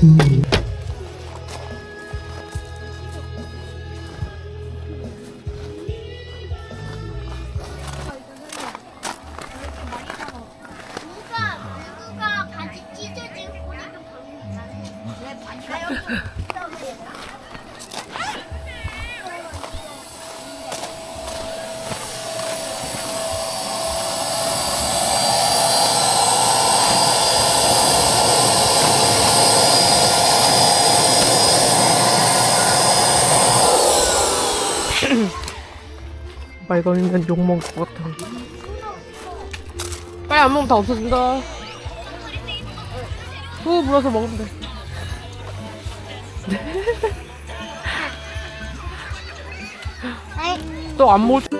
hmm 말 걸리면 욕먹을 것 같아. 빨리 안 먹으면 다 없어진다. 후 불어서 먹으면 돼. 또 안 먹을 줄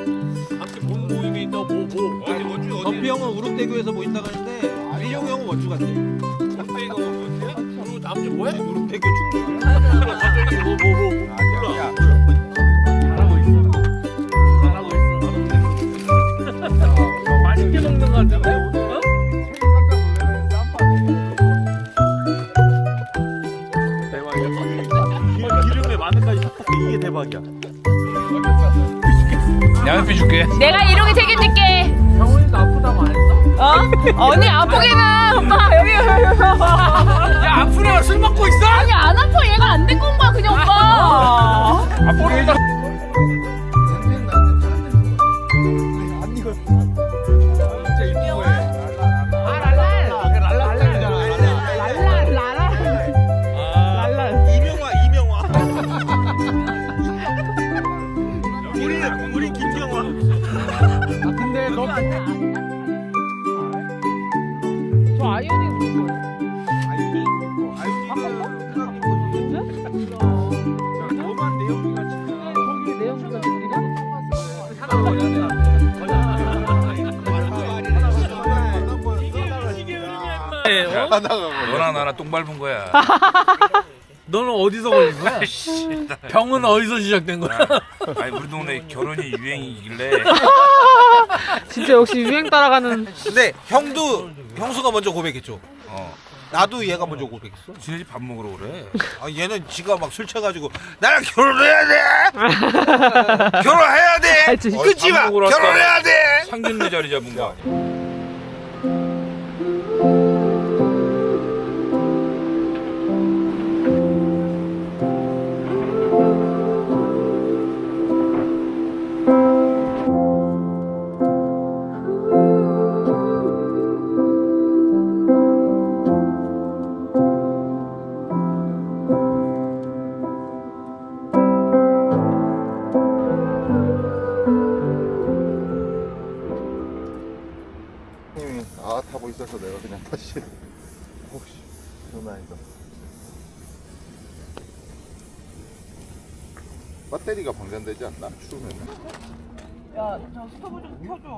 함께 본 모임이 있다 뭐뭐 어디 원주 덕비 형은 우릉대교에서 뭐 있다 가는데 미정 형은 원주 갔대 덕비가 뭐였대? 그리고 다음 주 뭐해? 우릉대교 충주 갑자기 뭐뭐뭐 아니야 맛있게 먹는 거 같은데? 어? 대박이야 기름에 마늘까지 섞었어 이게 대박이야 양피 줄게. 내가 이렇게 책임질게. 형원이도 아프다고 안 했어? 어? 언니 아프기는 오빠 여기 야 애가 술 먹고 있어? 아니 안 아파 얘가 안 데리고 온 거야 그냥 오빠. 애가 이 너나 나나 똥 밟은 거야. 너는 어디서 걸린 거야? 씨. 병은 어디서 시작된 거야? 아니 우리 동네 결혼이 유행이길래 진짜 역시 유행 따라가는 근데 형도 형수가 먼저 고백했죠. 어 나도 얘가 먼저 고백했어. 지네 집 밥 먹으러 그래. 아 얘는 지가 막 술 취해가지고 나랑 결혼해야 돼. 결혼해야 돼. 아. 끊지 마. 밥 먹으러 왔다. 결혼해야 돼. 상견례 자리 잡은 거 아니야? 방전되지 않나? 추우면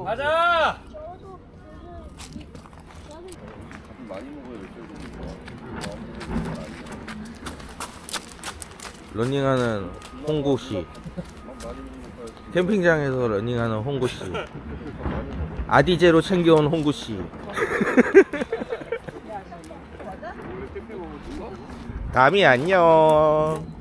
가자. 많이 먹어야 러닝하는 홍구 씨. 캠핑장에서 러닝하는 홍구 씨. 아디제로 챙겨온 홍구 씨. 담이 안녕.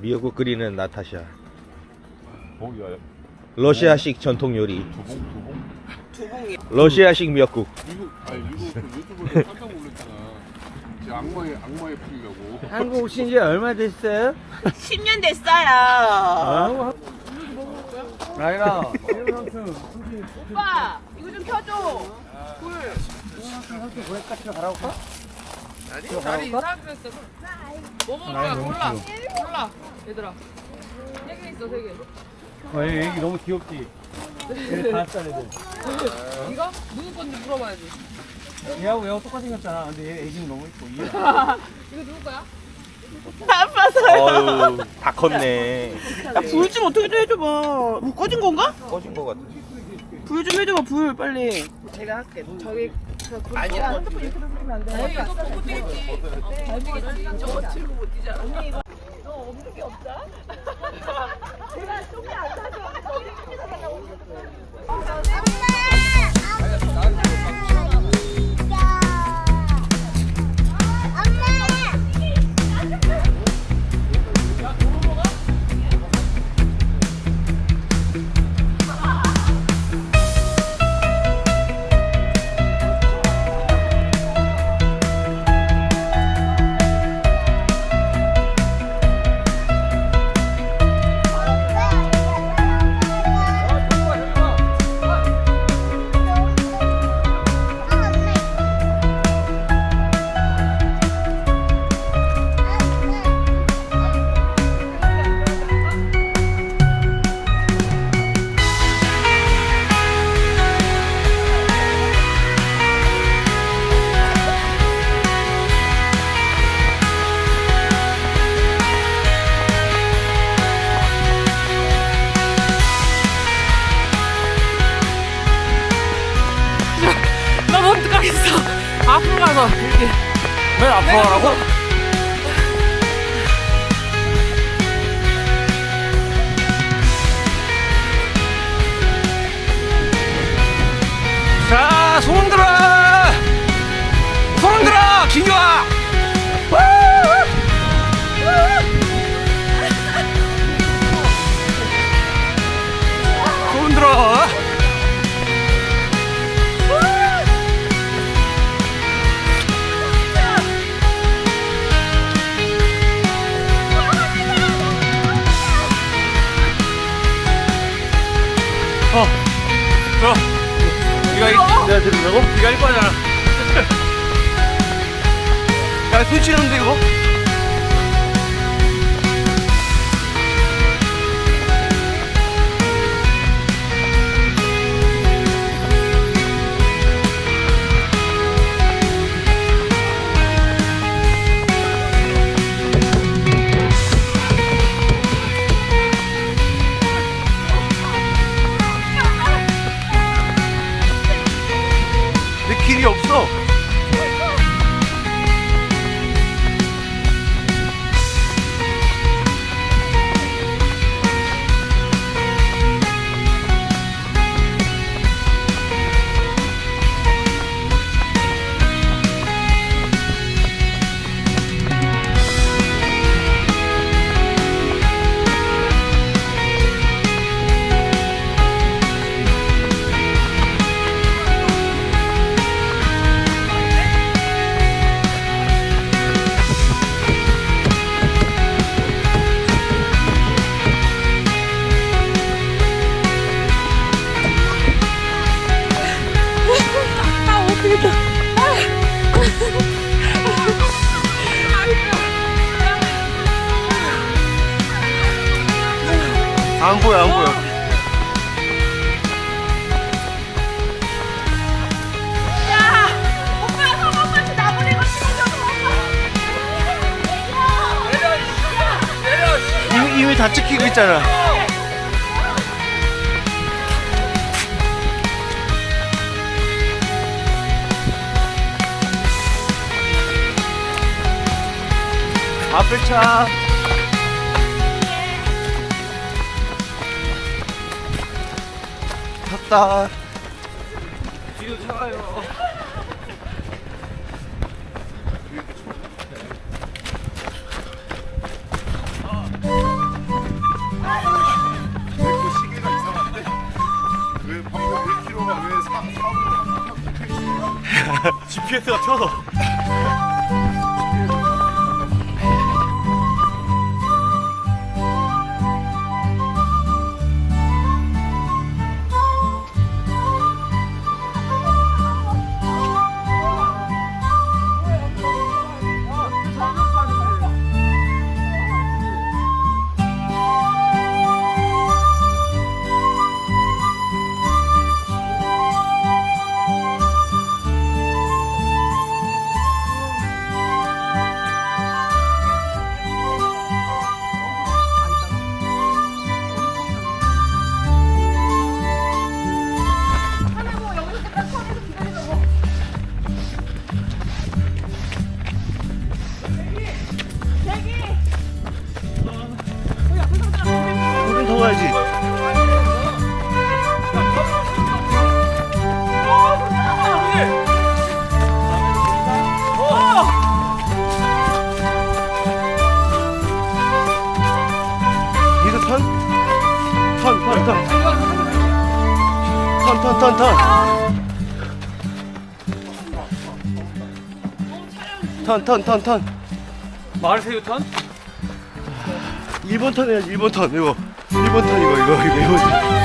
미역국 끓이는 나타샤. 러시아식 전통 요리. 러시아식 미역국. 한국 오신 지 얼마 됐어요? 10년 됐어요. 라이라. 오빠 이거 좀 켜줘. 아니 자리 이상하게 했어. 뭐 먹을 거야 몰라. 몰라 얘들아. 세 개 있어 세 개. 어, 애기 너무 귀엽지? 다섯 살 애들. 이거 누구 건지 물어봐야지. 얘하고 얘하고 똑같이 생겼잖아. 근데 얘 애기는 너무 이뻐. 얘. 이거 누구 거야? 어유 다 컸네. 불 좀 어떻게 좀 해줘봐. 뭐 꺼진 건가? 꺼진 거 같아. 불 좀 해줘봐, 불, 빨리. 저기 아니야. 아니 이거 보고 뛰겠지. 잘 뛰겠지. 저거 치고 못 뛰잖아. 가서 이렇게 맨 앞으로 가라고? 자, 손 들어! 내가 들으라고? 네가 일 거잖아. 야, 손 치는데 이거? 이미, 다 찍히고 있잖아. 앞에 차. 탔다. 뒤로 차가요. GPS가 튀어서. 턴, 턴, 턴, 턴. 턴, 턴, 턴, 턴. 마르세유 턴? 1번 턴 해야지, 1번 턴. 이거. 1번 턴, 이거, 이거, 이거, 1번 턴.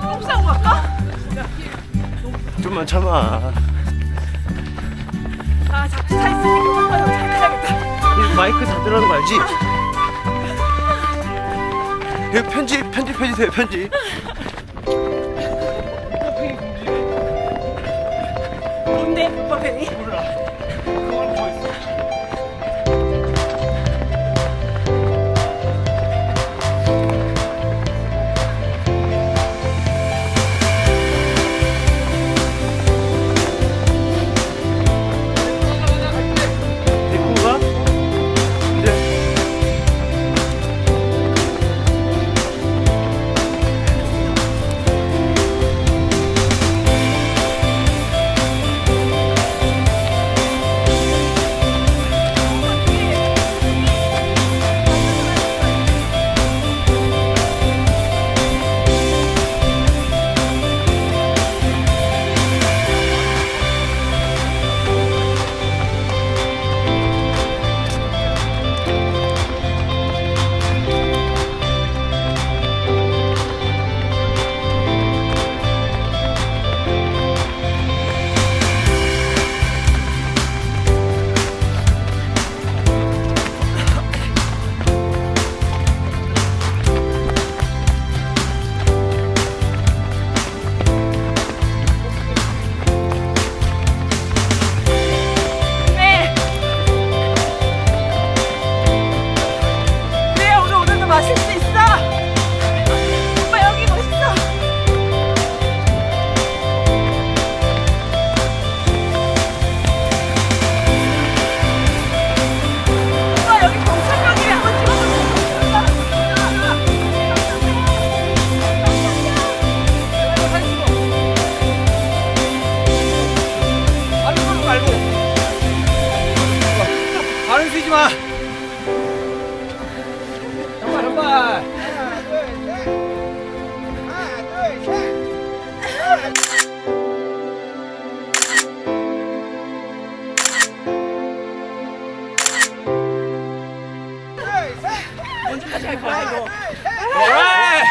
똥 싸고 갈까? 좀만 참아. 아 잡지 사 있으니까 오빠 좀잘 가야겠다 이 마이크 다 들어가는 거 알지? 예, 편집 편집해주세요 편집 뭔데? 퍼페니? 데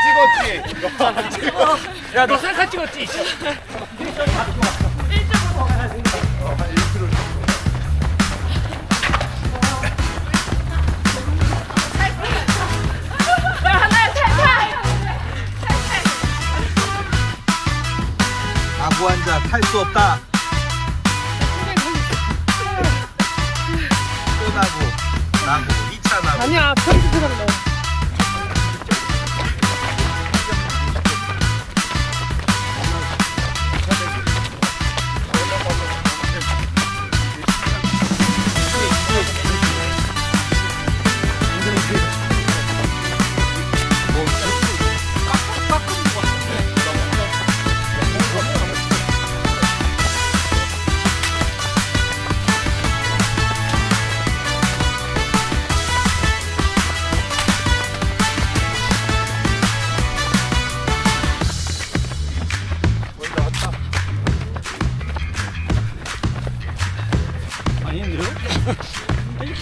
찍었지. 야, 너 셀카 찍었지? 아구 한자 탈 수 없다. 또 나고, 나고, 2차 나고. 아니야 편집해달래.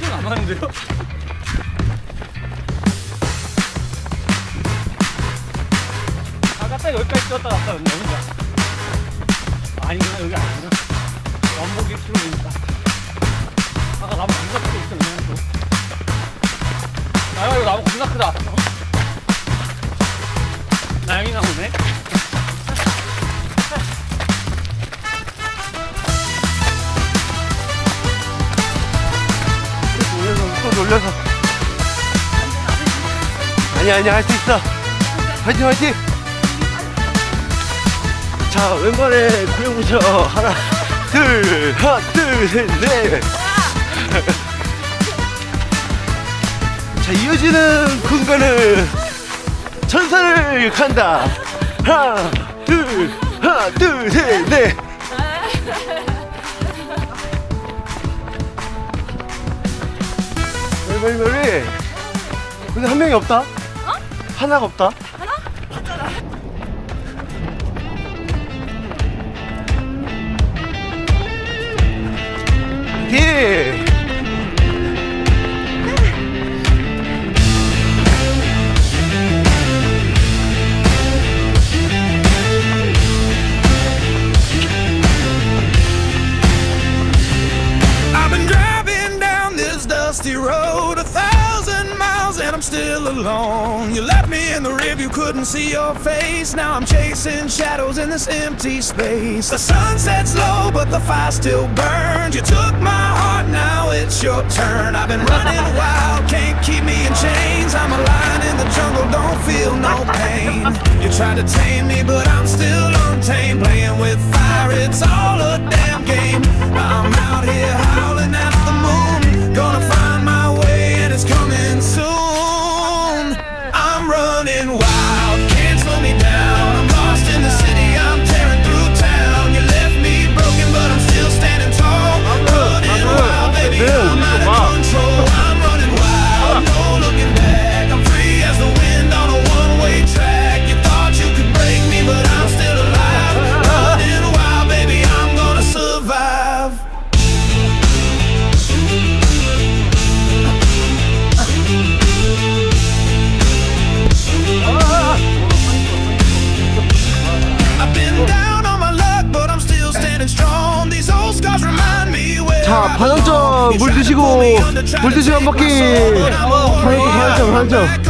1kg 남았는데요? 아까 딱 여기까지 뛰었다 갔다 왔네 혼자 아니구나 여기 아니구나. 원복 1kg니까. 아까 나무 겁나 크게 있어 그냥 또. 아, 이거 나무 겁나 크다. 나영이 나무네 놀려서. 아니야 아니야 할수 있어. 화이팅 화이팅. 자 왼발에 붙여 하나 둘 하나 둘셋넷 자 이어지는 공간은 천사를 간다. 하나 둘 하나 둘셋넷 빨리 빨리 근데 한 명이 없다? 하나가 없다? 화 couldn't see your face. Now I'm chasing shadows in this empty space. The sun sets low, but the fire still burns. You took my heart, now it's your turn. I've been running wild, can't keep me in chains. I'm a lion in the jungle, don't feel no pain. You tried to tame me, but I'm still untamed. Playing with fire, it's all a damn game. I'm out here howling 물 You tried to 드시고 pull me under, tried 물 to 드시고 한 take my 바퀴. soul, but I'm a 반환점, warrior. 반환점,